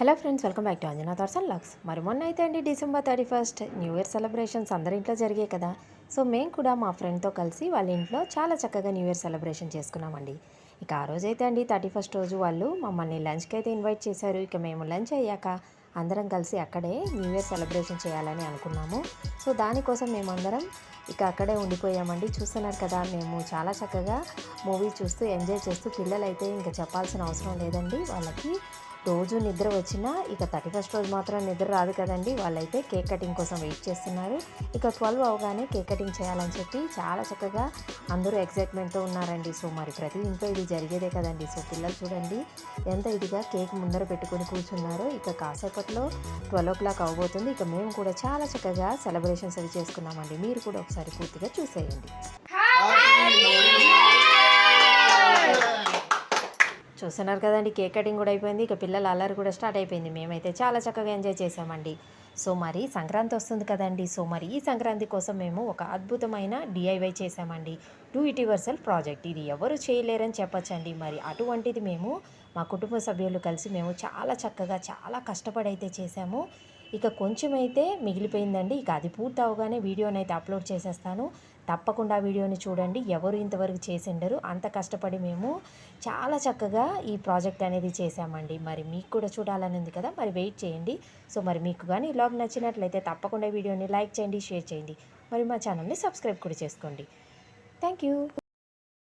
Hello friends welcome back to Anjana thoughts lux. మరి మొన్న అయితే అండి December thirty first new year celebrations అందరి ఇంట్లో జరిగాయి కదా. సో మేము కూడా మా ఫ్రెండ్తో కలిసి వాళ్ళ ఇంట్లో చాలా చక్కగా న్యూ ఇయర్ సెలబ్రేషన్ చేసుకున్నామండి. ఇక ఆ రోజు అయితే అండి థర్టీ ఫస్ట్ రోజు వాళ్ళు మమ్మల్ని లంచ్కి అయితే ఇన్వైట్ చేశారు. ఇక మేము లంచ్ అయ్యాక అందరం కలిసి అక్కడే న్యూ ఇయర్ సెలబ్రేషన్ చేయాలని అనుకున్నాము. సో దానికోసం మేమందరం ఇక అక్కడే ఉండిపోయామండి. చూస్తున్నారు కదా మేము చాలా చక్కగా మూవీ చూస్తూ ఎంజాయ్ చేస్తూ పిల్లలైతే ఇంకా చెప్పాల్సిన అవసరం లేదండి. వాళ్ళకి రోజు నిద్ర వచ్చినా ఇక థర్టీ ఫస్ట్ రోజు మాత్రం నిద్ర రాదు కదండి. వాళ్ళైతే కేక్ కటింగ్ కోసం వెయిట్ చేస్తున్నారు. ఇక ట్వెల్వ్ అవగానే కేక్ కటింగ్ చేయాలని చెప్పి చాలా చక్కగా అందరూ ఎక్సైట్మెంట్తో ఉన్నారండి. సో మరి ప్రతి ఇంట్లో ఇది జరిగేదే కదండి. సో పిల్లలు చూడండి ఎంత ఇదిగా కేక్ ముందర పెట్టుకొని కూర్చున్నారో. ఇక కాసేపట్లో ట్వెల్వ్ ఓ క్లాక్ అవబోతుంది. ఇక మేము కూడా చాలా చక్కగా సెలబ్రేషన్స్ అవి చేసుకున్నామండి. మీరు కూడా ఒకసారి పూర్తిగా చూసేయండి. చూస్తున్నారు కదండి కేక్ కటింగ్ కూడా అయిపోయింది. ఇక పిల్లల అల్లరి కూడా స్టార్ట్ అయిపోయింది. మేమైతే చాలా చక్కగా ఎంజాయ్ చేసామండి. సో మరి సంక్రాంతి వస్తుంది కదండి. సో మరి ఈ సంక్రాంతి కోసం మేము ఒక అద్భుతమైన డిఐవై చేసామండి. టూ యూనివర్సల్ ప్రాజెక్ట్ ఇది ఎవరు చేయలేరని చెప్పచ్చండి. మరి అటువంటిది మేము మా కుటుంబ సభ్యులు కలిసి మేము చాలా చక్కగా చాలా కష్టపడి అయితే చేసాము. ఇక కొంచెం అయితే మిగిలిపోయిందండి. ఇక అది పూర్తి అవగానే వీడియోని అయితే అప్లోడ్ చేసేస్తాను. తప్పకుండా వీడియోని చూడండి. ఎవరు ఇంతవరకు చేసిండరు. అంత కష్టపడి మేము చాలా చక్కగా ఈ ప్రాజెక్ట్ అనేది చేసామండి మరి మీకు కూడా చూడాలని ఉంది కదా మరి వెయిట్ చేయండి. సో మరి మీకు కానీ లాగ్ నచ్చినట్లయితే తప్పకుండా వీడియోని లైక్ చేయండి షేర్ చేయండి. మరి మా ఛానల్ని సబ్స్క్రైబ్ కూడా చేసుకోండి. Thank you.